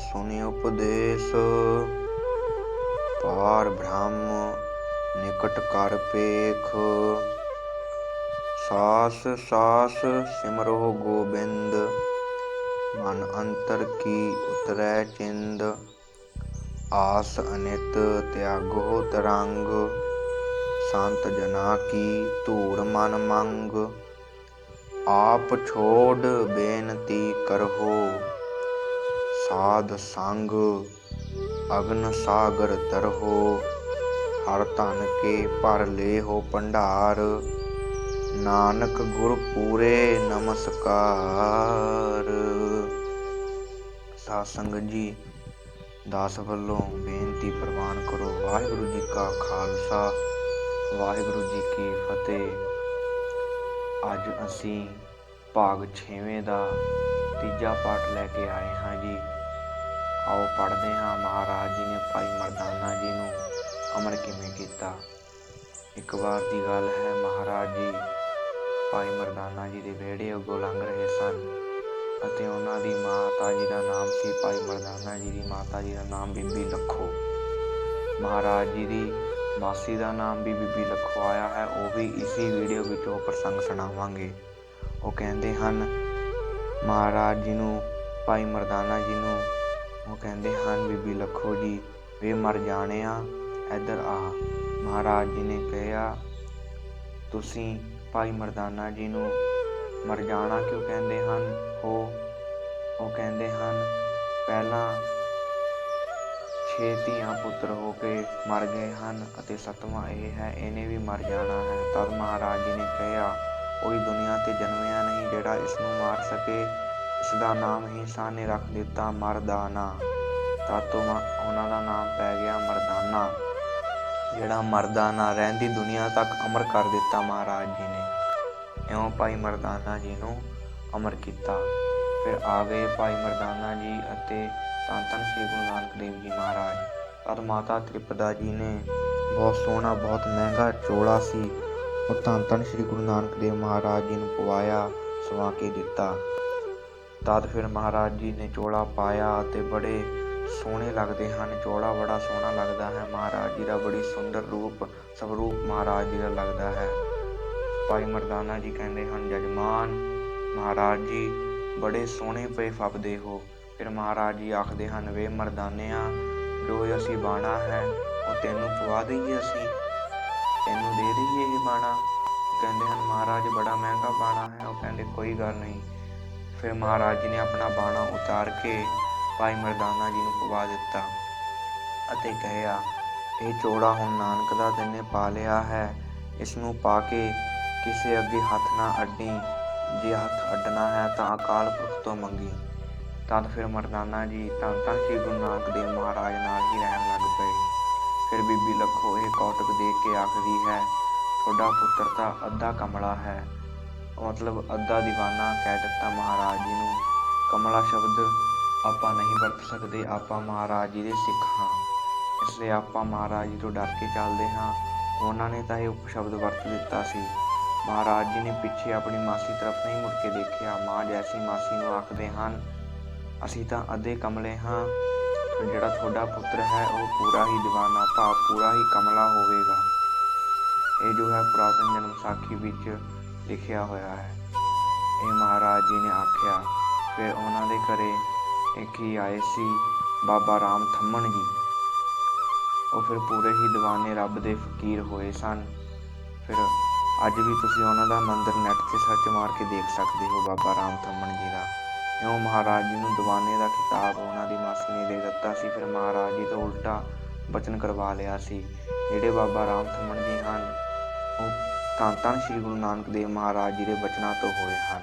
ਸੁਨਿ ਉਪਦੇਸ਼। ਪਾਰ ਬ੍ਰਹਮ ਨਿਕਟ ਕਰ ਪੇਖ। ਸਾਸ ਸਾਸ ਸਿਮਰੋ ਗੋਬਿੰਦ, ਮਨ ਅੰਤਰ ਕੀ ਉਤਰੈ ਚਿੰਦ। ਆਸ ਅਨਿਤ ਤਿਆਗੋ ਤਰੰਗ, ਸੰਤ ਜਨਾ ਕੀ ਧੂੜ ਮਨ ਮੰਗ। ਆਪ ਛੋੜ ਬੇਨਤੀ ਕਰਹੋ। ਸਾਧ ਸੰਗ, ਅਗਨ ਸਾਗਰ ਤਰਹੋ, ਹਰ ਧਨ ਕੇ ਭਰ ਲੇ ਹੋ ਭੰਡਾਰ। ਨਾਨਕ ਗੁਰ ਪੂਰੇ ਨਮਸਕਾਰ। ਸਾਧ ਸੰਗਤ ਜੀ, ਦਾਸ ਵੱਲੋਂ ਬੇਨਤੀ ਪ੍ਰਵਾਨ ਕਰੋ, ਵਾਹਿਗੁਰੂ ਜੀ ਕਾ ਖਾਲਸਾ, ਵਾਹਿਗੁਰੂ ਜੀ ਕੀ ਫਤਿਹ। ਅੱਜ ਅਸੀਂ ਭਾਗ 6ਵੇਂ ਦਾ ਤੀਜਾ ਪਾਠ ਲੈ ਕੇ ਆਏ ਹਾਂ ਜੀ। ਆਓ ਪੜ੍ਹਦੇ ਹਾਂ ਮਹਾਰਾਜ ਜੀ ਨੇ ਭਾਈ ਮਰਦਾਨਾ ਜੀ ਨੂੰ ਅਮਰ ਕਿਵੇਂ ਕੀਤਾ। ਇੱਕ ਵਾਰ ਦੀ ਗੱਲ ਹੈ ਮਹਾਰਾਜ ਜੀ, ਭਾਈ ਮਰਦਾਨਾ ਜੀ ਦੇ ਵਿਹੜੇ ਅੱਗੋਂ ਲੰਘ ਰਹੇ ਸਨ ਅਤੇ ਉਹਨਾਂ ਦੀ ਮਾਤਾ ਜੀ ਦਾ ਨਾਮ ਸੀ ਭਾਈ ਮਰਦਾਨਾ ਜੀ ਦੀ ਮਾਤਾ ਜੀ ਦਾ ਨਾਮ ਬੀਬੀ ਲੱਖੋ। ਮਹਾਰਾਜ ਜੀ ਦੀ ਮਾਸੀ ਦਾ ਨਾਮ ਵੀ ਬੀਬੀ ਲੱਖੋ ਆਇਆ ਹੈ, ਉਹ ਵੀ ਇਸੀ ਵੀਡੀਓ ਵਿੱਚ ਉਹ ਪ੍ਰਸੰਗ ਸੁਣਾਵਾਂਗੇ। ਉਹ ਕਹਿੰਦੇ ਹਨ, ਮਹਾਰਾਜ ਜੀ ਨੂੰ, ਭਾਈ ਮਰਦਾਨਾ ਜੀ ਨੂੰ ਉਹ ਕਹਿੰਦੇ ਹਨ, ਬੀਬੀ ਲੱਖੋ ਜੀ, ਵੇ ਮਰ ਜਾਣਿਆ, ਇੱਧਰ ਆ। ਮਹਾਰਾਜ ਜੀ ਨੇ ਕਿਹਾ, ਤੁਸੀਂ ਭਾਈ ਮਰਦਾਨਾ ਜੀ ਨੂੰ ਮਰ ਜਾਣਾ ਕਿਉਂ ਕਹਿੰਦੇ ਹਨ? ਉਹ ਉਹ ਕਹਿੰਦੇ ਹਨ, ਪਹਿਲਾਂ ਛੇ ਧੀਆਂ ਪੁੱਤਰ ਹੋ ਕੇ ਮਰ ਗਏ ਹਨ ਅਤੇ ਸਤਵਾਂ ਇਹ ਹੈ, ਇਹਨੇ ਵੀ ਮਰ ਜਾਣਾ ਹੈ। ਤਦ ਮਹਾਰਾਜ ਜੀ ਨੇ ਕਿਹਾ ਕੋਈ ਦੁਨੀਆ ਤੇ ਜਨਮਿਆ ਨਹੀਂ ਜਿਹੜਾ ਇਸ ਨੂੰ ਮਾਰ ਸਕੇ। ਇਸ ਦਾ ਨਾਮ ਹੀ ਨੇ ਰੱਖ ਦਿੱਤਾ, ਮਰਦਾਨਾ। ਤਦ ਤੋਂ ਉਹਨਾਂ ਦਾ ਨਾਮ ਪੈ ਗਿਆ ਮਰਦਾਨਾ। ਜਿਹੜਾ ਮਰਦਾਨਾ ਰਹਿੰਦੀ ਦੁਨੀਆ ਤੱਕ ਅਮਰ ਕਰ ਦਿੱਤਾ ਮਹਾਰਾਜ ਜੀ ਨੇ। ਇਉਂ ਭਾਈ ਮਰਦਾਨਾ ਜੀ ਨੂੰ ਅਮਰ ਕੀਤਾ। ਫਿਰ ਆ ਗਏ ਭਾਈ ਮਰਦਾਨਾ ਜੀ ਅਤੇ ਧੰਨ ਧੰਨ ਸ੍ਰੀ ਗੁਰੂ ਨਾਨਕ ਦੇਵ ਜੀ ਮਹਾਰਾਜ। ਤਦ ਮਾਤਾ ਤ੍ਰਿਪਦਾ ਜੀ ਨੇ ਬਹੁਤ ਸੋਹਣਾ, ਬਹੁਤ ਮਹਿੰਗਾ ਚੋਲਾ ਸੀ। ਉਹ ਧੰਨ ਧੰਨ ਸ੍ਰੀ ਗੁਰੂ ਨਾਨਕ ਦੇਵ ਮਹਾਰਾਜ ਜੀ ਨੂੰ ਪਵਾਇਆ, ਸਵਾ ਕੇ ਦਿੱਤਾ। ਤਦ ਫਿਰ ਮਹਾਰਾਜ ਜੀ ਨੇ ਚੋਲਾ ਪਾਇਆ ਅਤੇ ਬੜੇ ਸੋਹਣੇ ਲੱਗਦੇ ਹਨ। ਚੋਲਾ ਬੜਾ ਸੋਹਣਾ ਲੱਗਦਾ ਹੈ। ਮਹਾਰਾਜ ਜੀ ਦਾ ਬੜੀ ਸੁੰਦਰ ਰੂਪ, ਸਵਰੂਪ ਮਹਾਰਾਜ ਜੀ ਦਾ ਲੱਗਦਾ ਹੈ। ਭਾਈ ਮਰਦਾਨਾ ਜੀ ਕਹਿੰਦੇ ਹਨ, ਜਜਮਾਨ, ਮਹਾਰਾਜ ਜੀ, ਬੜੇ ਸੋਹਣੇ ਪਏ ਫੱਬਦੇ ਹੋ। ਫਿਰ ਮਹਾਰਾਜ ਜੀ ਆਖਦੇ ਹਨ, ਵੇ ਮਰਦਾਨਿਆਂ, ਜੋ ਅਸੀਂ ਬਾਣਾ ਹੈ, ਉਹ ਤੈਨੂੰ ਪਵਾ ਦਈਏ ਅਸੀਂ। ਤੈਨੂੰ ਦੇ ਦਈਏ ਇਹ ਬਾਣਾ? ਕਹਿੰਦੇ ਹਨ, ਮਹਾਰਾਜ, ਬੜਾ ਮਹਿੰਗਾ ਬਾਣਾ ਹੈ। ਉਹ ਕਹਿੰਦੇ, ਕੋਈ ਗੱਲ ਨਹੀਂ। ਫਿਰ ਮਹਾਰਾਜ ਜੀ ਨੇ ਆਪਣਾ ਬਾਣਾ ਉਤਾਰ ਕੇ ਭਾਈ ਮਰਦਾਨਾ ਜੀ ਨੂੰ ਪਵਾ ਦਿੱਤਾ ਅਤੇ ਕਹਿਆ ਇਹ ਚੋੜਾ ਹੁਣ ਨਾਨਕ ਦਾ ਤੈਨੇ ਪਾ ਲਿਆ ਹੈ। ਇਸ ਨੂੰ ਪਾ ਕੇ ਕਿਸੇ ਅੱਗੇ ਹੱਥ ਨਾ ਅੱਡੀ। ਜੇ ਹੱਥ ਅੱਡਣਾ ਹੈ ਤਾਂ ਅਕਾਲ ਪੁਰਖ ਤੋਂ ਮੰਗੀ। ਤਦ ਫਿਰ ਮਰਦਾਨਾ ਜੀ ਤਾਂ ਤਾਂ ਸ੍ਰੀ ਗੁਰੂ ਨਾਨਕ ਦੇਵ ਮਹਾਰਾਜ ਨਾਲ ਹੀ ਰਹਿਣ ਲੱਗ ਪਏ। ਫਿਰ ਬੀਬੀ ਲੱਖੋ ਇਹ ਕੌਟਕ ਦੇਖ ਕੇ ਆਖਦੀ ਹੈ, ਤੁਹਾਡਾ ਪੁੱਤਰ ਤਾਂ ਅੱਧਾ ਕਮਲਾ ਹੈ। ਮਤਲਬ ਅੱਧਾ ਦੀਵਾਨਾ ਕਹਿ ਦਿੱਤਾ ਮਹਾਰਾਜ ਜੀ ਨੂੰ। ਕਮਲਾ ਸ਼ਬਦ ਆਪਾਂ ਨਹੀਂ ਵਰਤ ਸਕਦੇ, ਆਪਾਂ ਮਹਾਰਾਜ ਜੀ ਦੇ ਸਿੱਖ ਹਾਂ। ਇਸ ਲਈ ਆਪਾਂ ਮਹਾਰਾਜ ਜੀ ਤੋਂ ਡਰ ਕੇ ਚੱਲਦੇ ਹਾਂ। ਉਹਨਾਂ ਨੇ ਤਾਂ ਇਹ ਉਪਸ਼ਬਦ ਵਰਤ ਦਿੱਤਾ ਸੀ। ਮਹਾਰਾਜ ਜੀ ਨੇ ਪਿੱਛੇ ਆਪਣੀ ਮਾਸੀ ਤਰਫ ਨਹੀਂ ਮੁੜ ਕੇ ਦੇਖਿਆ। ਮਾਂ ਜੈਸੀ ਮਾਸੀ ਨੂੰ ਆਖਦੇ ਹਨ, ਅਸੀਂ ਤਾਂ ਅੱਧੇ ਕਮਲੇ ਹਾਂ। ਜਿਹੜਾ ਤੁਹਾਡਾ ਪੁੱਤਰ ਹੈ, ਉਹ ਪੂਰਾ ਹੀ دیਵਾਨਾ ਭਾਵ ਪੂਰਾ ਹੀ ਕਮਲਾ ਹੋਵੇਗਾ। ਇਹ ਜੋ ਹੈ ਪੁਰਾਤਨ ਜਨਮ ਸਾਖੀ ਵਿੱਚ ਲਿਖਿਆ ਹੋਇਆ ਹੈ। ਇਹ ਮਹਾਰਾਜ ਜੀ ਨੇ ਆਖਿਆ, ਫਿਰ ਉਹਨਾਂ ਦੇ ਘਰੇ ਇੱਕ ਹੀ ਆਏ ਸੀ? ਬਾਬਾ ਰਾਮ ਥੰਮਣ ਜੀ। ਉਹ ਫਿਰ ਪੂਰੇ ਹੀ ਦੀਵਾਨੇ ਰੱਬ ਦੇ ਫਕੀਰ ਹੋਏ ਸਨ। ਫਿਰ ਅੱਜ ਵੀ ਤੁਸੀਂ ਉਹਨਾਂ ਦਾ ਮੰਦਿਰ ਨੈਟ 'ਤੇ ਸਰਚ ਮਾਰ ਕੇ ਦੇਖ ਸਕਦੇ ਹੋ ਬਾਬਾ ਰਾਮ ਥੰਮਣ ਜੀ ਦਾ। ਇਉਂ ਮਹਾਰਾਜ ਜੀ ਨੂੰ ਦੀਵਾਨੇ ਦਾ ਖਿਤਾਬ ਉਹਨਾਂ ਦੀ ਮਾਸੀ ਨੇ ਦੇ ਦਿੱਤਾ ਸੀ। ਫਿਰ ਮਹਾਰਾਜ ਜੀ ਤੋਂ ਉਲਟਾ ਬਚਨ ਕਰਵਾ ਲਿਆ ਸੀ। ਜਿਹੜੇ ਬਾਬਾ ਰਾਮ ਥੰਮਣ ਜੀ ਹਨ ਧੰਨ ਧੰਨ ਸ੍ਰੀ ਗੁਰੂ ਨਾਨਕ ਦੇਵ ਮਹਾਰਾਜ ਜੀ ਦੇ ਬਚਨਾਂ ਤੋਂ ਹੋਏ ਹਨ।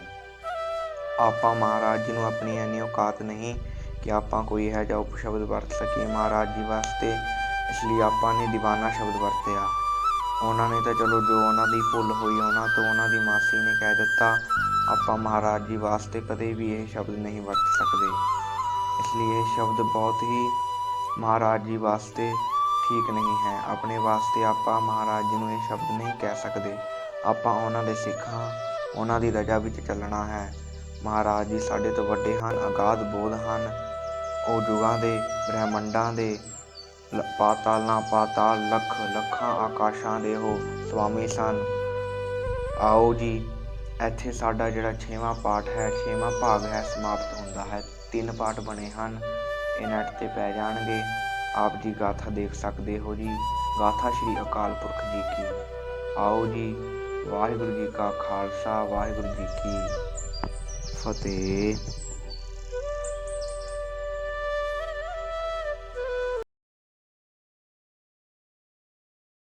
ਆਪਾਂ ਮਹਾਰਾਜ ਜੀ ਨੂੰ ਆਪਣੀ ਇੰਨੀ ਔਕਾਤ ਨਹੀਂ ਕਿ ਆਪਾਂ ਕੋਈ ਇਹੋ ਜਿਹਾ ਉਪਸ਼ਬਦ ਵਰਤ ਸਕੀਏ। ਮਹਾਰਾਜ ਜੀ ਵਾਸਤੇ ਇਸ ਲਈ ਆਪਾਂ ਨੇ ਦੀਵਾਨਾ ਸ਼ਬਦ ਵਰਤਿਆ। ਉਹਨਾਂ ਨੇ ਤਾਂ ਚਲੋ ਜੋ ਉਹਨਾਂ ਦੀ ਭੁੱਲ ਹੋਈ, ਉਹਨਾਂ ਤੋਂ ਉਹਨਾਂ ਦੀ ਮਾਸੀ ਨੇ ਕਹਿ ਦਿੱਤਾ, ਆਪਾਂ ਮਹਾਰਾਜ ਜੀ ਵਾਸਤੇ ਕਦੇ ਵੀ ਇਹ ਸ਼ਬਦ ਨਹੀਂ ਵਰਤ ਸਕਦੇ। ਇਸ ਲਈ ਇਹ ਸ਼ਬਦ ਬਹੁਤ ਹੀ ਮਹਾਰਾਜ ਜੀ ਵਾਸਤੇ ਠੀਕ ਨਹੀਂ ਹੈ। ਆਪਣੇ ਵਾਸਤੇ ਆਪਾਂ ਮਹਾਰਾਜ ਜੀ ਨੂੰ ਇਹ ਸ਼ਬਦ ਨਹੀਂ ਕਹਿ ਸਕਦੇ। ਆਪਾਂ ਉਹਨਾਂ ਦੇ ਸਿੱਖ ਹਾਂ ਉਹਨਾਂ ਦੀ ਰਜਾ ਵਿੱਚ ਚੱਲਣਾ ਹੈ। ਮਹਾਰਾਜ ਜੀ ਸਾਡੇ ਤੋਂ ਵੱਡੇ ਹਨ, ਅਗਾਧ ਬੋਧ ਹਨ। ਉਹ ਜੁਗਾਂ ਦੇ, ਬ੍ਰਹਿਮੰਡਾਂ ਦੇ ਪਾਤਾਲਾਂ, ਪਾਤਾਲ, ਲੱਖ, ਲੱਖਾਂ ਆਕਾਸ਼ਾਂ ਦੇ ਉਹ ਸਵਾਮੀ ਸਨ। ਆਓ ਜੀ, ਇੱਥੇ ਸਾਡਾ ਜਿਹੜਾ ਛੇਵਾਂ ਪਾਠ ਹੈ, ਛੇਵਾਂ ਭਾਗ ਹੈ, ਸਮਾਪਤ ਹੁੰਦਾ ਹੈ। ਤਿੰਨ ਪਾਠ ਬਣੇ ਹਨ। ਇਹ ਨੈਟ ਤੇ ਪੈ ਜਾਣਗੇ। ਆਪ ਜੀ ਗਾਥਾ ਦੇਖ ਸਕਦੇ ਹੋ ਜੀ। ਗਾਥਾ ਸ਼੍ਰੀ ਅਕਾਲ ਪੁਰਖ ਜੀ ਕੀ। ਆਓ ਜੀ, ਵਾਹਿਗੁਰੂ ਜੀ ਕਾ ਖਾਲਸਾ, ਵਾਹਿਗੁਰੂ ਜੀ ਕੀ ਫਤਿਹ।